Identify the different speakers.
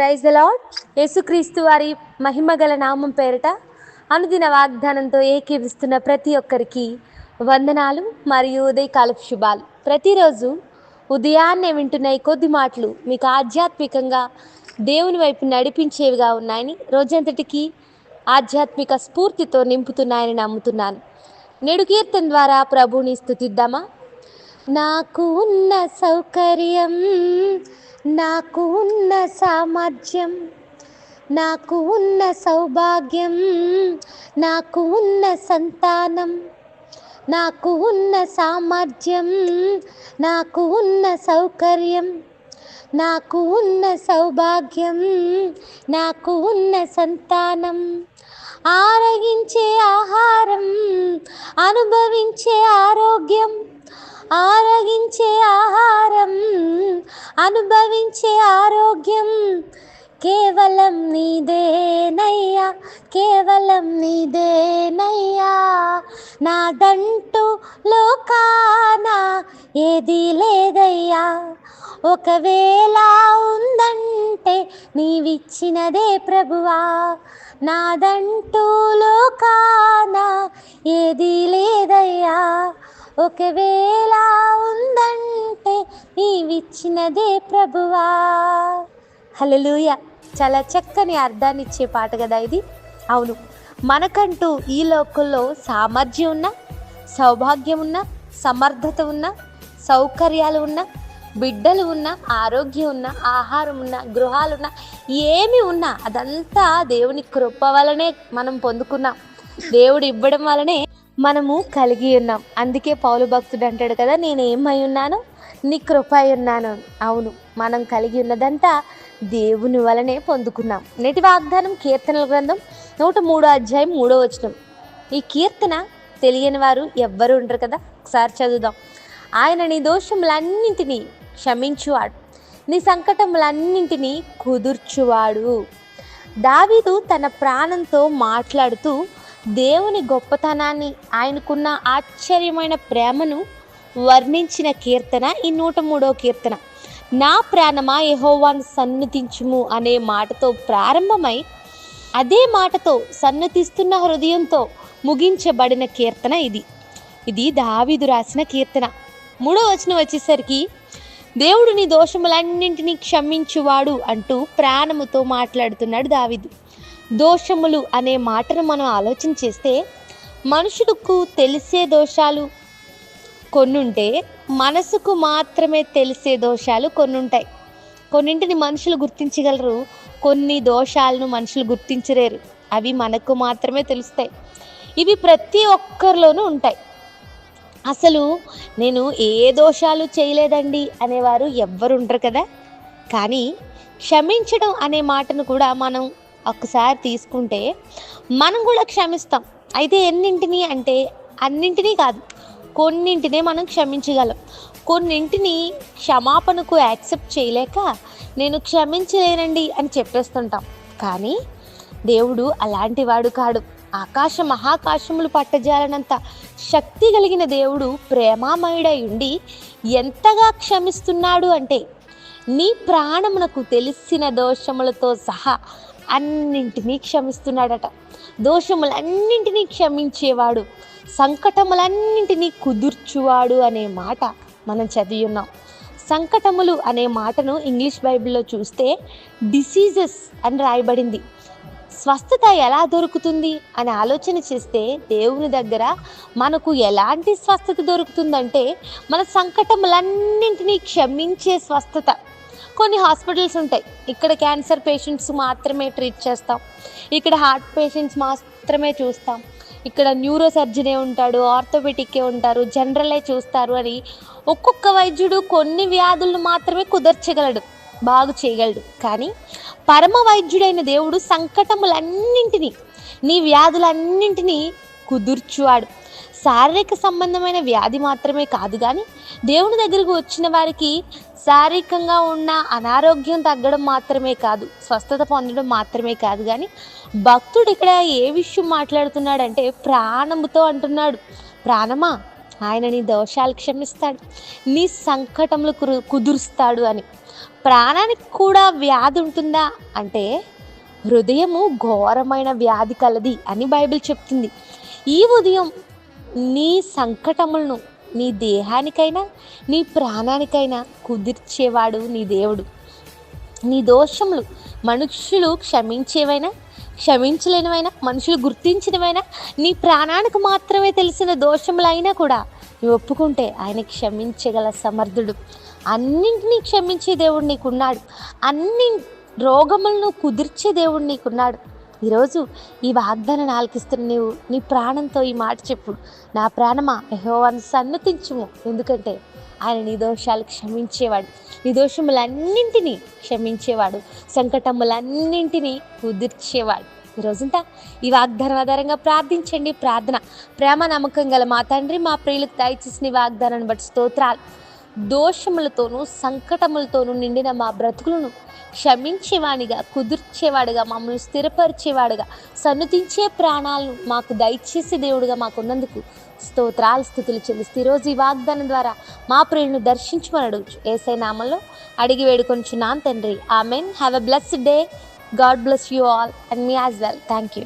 Speaker 1: Praise the lord యేసుక్రీస్తు వారి మహిమగల నామం పేరిట అనుదిన వాగ్దానంతో ఏకీవిస్తున్న ప్రతి ఒక్కరికి వందనాలు మరియు ఉదయకాలపు శుభాలు. ప్రతిరోజు ఉదయాన్నే వింటున్న ఈ కొద్ది మాటలు మీకు ఆధ్యాత్మికంగా దేవుని వైపు నడిపించేవిగా ఉన్నాయని రోజంతటికి ఆధ్యాత్మిక స్ఫూర్తితో నింపుతున్నాయని నమ్ముతున్నాను. నేడు కీర్తన ద్వారా ప్రభుని స్థుతిద్దామా? నాకు ఉన్న సౌకర్యం నాకు ఉన్న సామర్థ్యం నాకు ఉన్న సౌభాగ్యం నాకు ఉన్న సంతానం నాకు ఉన్న సామర్థ్యం నాకు ఉన్న సౌకర్యం నాకు ఉన్న సౌభాగ్యం నాకు ఉన్న సంతానం. ఆరగించే ఆహారం అనుభవించే ఆరోగ్యం ఆరగించే ఆహారం అనుభవించే ఆరోగ్యం. కేవలం నీదేనయ్యా కేవలం నీదేనయ్యా. నాదంటూ లోకాన ఏది లేదయ్యా. ఒకవేళ ఉందంటే నీవిచ్చినదే ప్రభువా. నాదంటూ లోకాన ఏది లేదయ్యా. ఒకవేళ ఉందంటే నీవిచ్చినదే ప్రభువా. హలలుయ చాలా చక్కని అర్థాన్ని ఇచ్చే పాట కదా ఇది. అవును మనకంటూ ఈ లోకంలో సామర్థ్యం ఉన్న సౌభాగ్యం ఉన్న సమర్థత ఉన్న సౌకర్యాలు ఉన్న బిడ్డలు ఉన్న ఆరోగ్యం ఉన్న ఆహారం ఉన్న గృహాలున్న ఏమి ఉన్నా అదంతా దేవుని కృప వలనే మనం పొందుకున్నాం. దేవుడు ఇవ్వడం వలనే మనము కలిగి ఉన్నాం. అందుకే పౌలు భక్తుడు అంటాడు కదా నేను ఏమై ఉన్నాను? నీ కృపై ఉన్నాను. అవును మనం కలిగి ఉన్నదంతా దేవుని వలనే పొందుకున్నాం. నేటి వాగ్దానం కీర్తనల గ్రంథం నూట మూడో అధ్యాయం మూడో వచనం. ఈ కీర్తన తెలియని వారు ఎవ్వరు ఉండరు కదా? ఒకసారి చదువుదాం. ఆయన నీ దోషములన్నింటినీ క్షమించువాడు. నీ సంకటములన్నింటినీ కుదుర్చువాడు. దావీదు తన ప్రాణంతో మాట్లాడుతూ దేవుని గొప్పతనాన్ని ఆయనకున్న ఆశ్చర్యమైన ప్రేమను వర్ణించిన కీర్తన ఈ నూట మూడో కీర్తన. నా ప్రాణమా యహోవాన్ సన్నుతించుము అనే మాటతో ప్రారంభమై అదే మాటతో సన్నతిస్తున్న హృదయంతో ముగించబడిన కీర్తన ఇది. ఇది దావీదు రాసిన కీర్తన. మూడో వచనం వచ్చేసరికి దేవుడు నీ దోషములన్నింటినీ క్షమించువాడు అంటూ ప్రాణముతో మాట్లాడుతున్నాడు దావిదు. దోషములు అనే మాటను మనం ఆలోచన చేస్తే మనుషులకు తెలిసే దోషాలు కొన్నుంటే మనసుకు మాత్రమే తెలిసే దోషాలు కొన్నుంటాయి. కొన్నింటిని మనుషులు గుర్తించగలరు కొన్ని దోషాలను మనుషులు గుర్తించలేరు. అవి మనకు మాత్రమే తెలుస్తాయి. ఇవి ప్రతి ఒక్కరిలోనూ ఉంటాయి. అసలు నేను ఏ దోషాలు చేయలేదండి అనేవారు ఎవ్వరు ఉండరు కదా? కానీ క్షమించడం అనే మాటను కూడా మనం ఒకసారి తీసుకుంటే మనం కూడా క్షమిస్తాం. అయితే ఎన్నింటిని అంటే అన్నింటినీ కాదు కొన్నింటినే మనం క్షమించగలం. కొన్నింటిని క్షమాపణకు యాక్సెప్ట్ చేయలేక నేను క్షమించలేనండి అని చెప్పేస్తుంటాం. కానీ దేవుడు అలాంటి వాడు కాడు. ఆకాశ మహాకాశములు పట్టజాలనంత శక్తి కలిగిన దేవుడు ప్రేమామయుడై ఉండి ఎంతగా క్షమిస్తున్నాడు అంటే నీ ప్రాణమునకు తెలిసిన దోషములతో సహా అన్నింటినీ క్షమిస్తున్నాడట. దోషములన్నింటినీ క్షమించేవాడు సంకటములన్నింటినీ కుదుర్చువాడు అనే మాట మనం చదివి ఉన్నాం సంకటములు అనే మాటను ఇంగ్లీష్ బైబిల్లో చూస్తే డిసీజెస్ అని రాయబడింది. స్వస్థత ఎలా దొరుకుతుంది అని ఆలోచన చేస్తే దేవుని దగ్గర మనకు ఎలాంటి స్వస్థత దొరుకుతుందంటే మన సంకటములన్నింటినీ క్షమించే స్వస్థత. కొన్ని హాస్పిటల్స్ ఉంటాయి. ఇక్కడ క్యాన్సర్ పేషెంట్స్ మాత్రమే ట్రీట్ చేస్తాం. ఇక్కడ హార్ట్ పేషెంట్స్ మాత్రమే చూస్తాం. ఇక్కడ న్యూరో సర్జనే ఉంటాడు ఆర్థోపెటిక్కే ఉంటారు జనరలే చూస్తారు అని ఒక్కొక్క వైద్యుడు కొన్ని వ్యాధులను మాత్రమే కుదర్చగలడు బాగు చేయగలడు. కానీ పరమ వైద్యుడైన దేవుడు సంకటములన్నింటినీ నీ వ్యాధులన్నింటినీ కుదుర్చువాడు. శారీరక సంబంధమైన వ్యాధి మాత్రమే కాదు కానీ దేవుని దగ్గరకు వచ్చిన వారికి శారీరకంగా ఉన్న అనారోగ్యం తగ్గడం మాత్రమే కాదు స్వస్థత పొందడం మాత్రమే కాదు కానీ భక్తుడు ఇక్కడ ఏ విషయం మాట్లాడుతున్నాడంటే ప్రాణముతో అంటున్నాడు. ప్రాణమా? ఆయన నీ దోషాలు క్షమిస్తాడు నీ సంకటములు కురు కుదురుస్తాడు అని. ప్రాణానికి కూడా వ్యాధి ఉంటుందా? అంటే హృదయము ఘోరమైన వ్యాధి కలది అని బైబిల్ చెప్తుంది. ఈ ఉదయం నీ సంకటములను నీ దేహానికైనా నీ ప్రాణానికైనా కుదిర్చేవాడు నీ దేవుడు. నీ దోషములు మనుషులు క్షమించేవైనా క్షమించలేనివైనా మనుషులు గుర్తించినవైనా నీ ప్రాణానికి మాత్రమే తెలిసిన దోషములైనా కూడా నువ్వు ఒప్పుకుంటే ఆయన క్షమించగల సమర్థుడు. అన్నింటినీ క్షమించే దేవుడు నీకున్నాడు. అన్ని రోగములను కుదిర్చే దేవుడు నీకున్నాడు. ఈరోజు ఈ వాగ్దానాన్ని ఆలకిస్తున్న నీవు నీ ప్రాణంతో ఈ మాట చెప్పు. నా ప్రాణమా? యహోవాన్ని సన్నతించుము. ఎందుకంటే ఆయన నీ దోషాలు క్షమించేవాడు. నీ దోషములన్నింటినీ క్షమించేవాడు. సంకటములన్నింటినీ కుదిర్చేవాడు. ఈ రోజంతా ఈ వాగ్దానం ఆధారంగా ప్రార్థించండి. ప్రార్థన ప్రేమ నమ్మకం గల మా తండ్రి మా ప్రియులకు దయచేసిన వాగ్దానాన్ని బట్టి స్తోత్రాలు. దోషములతోనూ సంకటములతోనూ నిండిన మా బ్రతుకులను క్షమించేవాడిగా కుదిర్చేవాడుగా మమ్మల్ని స్థిరపరిచేవాడుగా సన్నుతించే ప్రాణాలను మాకు దయచేసి దేవుడుగా మాకున్నందుకు స్తోత్రాలు స్థుతులు చెల్లిస్తూ ఈరోజు ఈ వాగ్దానం ద్వారా మా ప్రియులను దర్శించమని అడుగుచు. ఏసై నామంలో అడిగి వేడుకొంచున్నాను తండ్రి. Amen. Have a blessed day God bless you all and me as well thank you